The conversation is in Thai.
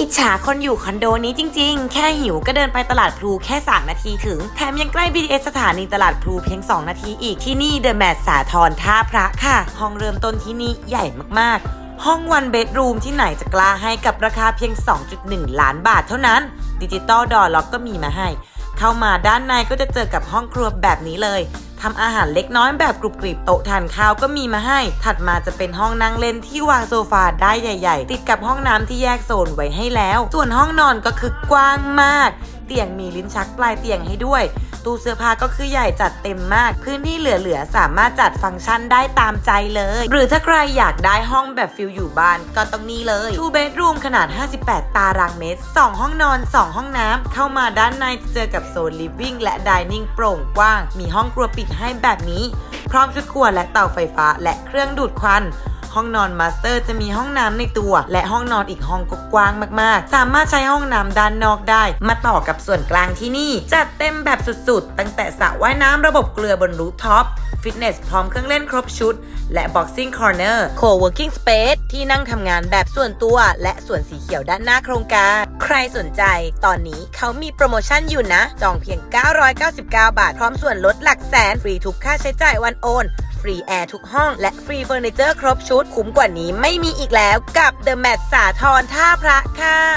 อิจฉาคนอยู่คอนโดนี้จริงๆ แค่หิวก็เดินไปตลาดพลูแค่ 3 นาทีถึง แถมยังใกล้ BTS สถานีตลาดพลูเพียง 2 นาทีอีกที่นี่เดอะแมทสาทรท่าพระค่ะ ห้องเริ่มต้นที่นี่ใหญ่มากๆ ห้องวันเบดรูมที่ไหนจะกล้าให้กับราคาเพียง 2.1 ล้านบาทเท่านั้น ดิจิตอลดอร์ล็อกก็มีมาให้ เข้ามาด้านในก็จะเจอกับห้องครัวแบบนี้เลย ทำอาหารเล็กน้อยแบบกรุบกริบโต๊ะทานข้าวก็มีมาให้ ถัดมาจะเป็นห้องนั่งเล่นที่วางโซฟาได้ใหญ่ ๆ ติดกับห้องน้ำที่แยกโซนไว้ให้แล้ว ส่วนห้องนอนก็คือกว้างมาก เตียงมีลิ้นชักปลายเตียงให้ด้วยตู้เสื้อผ้าก็คือใหญ่จัดเต็มมาก พื้นที่เหลือๆ สามารถจัดฟังก์ชันได้ตามใจเลย หรือถ้าใครอยากได้ห้องแบบฟิลอยู่บ้านก็ต้องนี่เลย two bedroom ขนาด 58 ตารางเมตร 2 ห้องนอน 2 ห้องน้ำ เข้ามาด้านในจะเจอกับโซน living และ dining โปร่งกว้าง มีห้องครัวปิดให้แบบนี้ พร้อมชุดครัวและเตาไฟฟ้าและเครื่องดูดควัน ห้องนอนมาสเตอร์จะมีห้องน้ำในตัว และห้องนอนอีกห้องก็กว้างมากๆ สามารถใช้ห้องน้ำด้านนอกได้ มาต่อกับส่วนกลางที่นี่ จัดเต็มแบบสุดๆ ตั้งแต่สระว่ายน้ำระบบเกลือบนรูฟท็อปฟิตเนสพร้อมเครื่องเล่นครบชุด และ Boxing Corner Co-working Space ที่นั่งทำงานแบบส่วนตัว และส่วนสีเขียวด้านหน้าโครงการ ใครสนใจ ตอนนี้เขามีโปรโมชั่นอยู่นะ จองเพียง 999 บาท พร้อมส่วนลดหลักแสน ฟรีทุกค่าใช้จ่ายวันโอน ฟรีแอร์ทุกห้อง และฟรีเฟอร์นิเจอร์ครบชุด คุ้มกว่านี้ไม่มีอีกแล้วกับ The Mat สาทรท่าพระค่ะ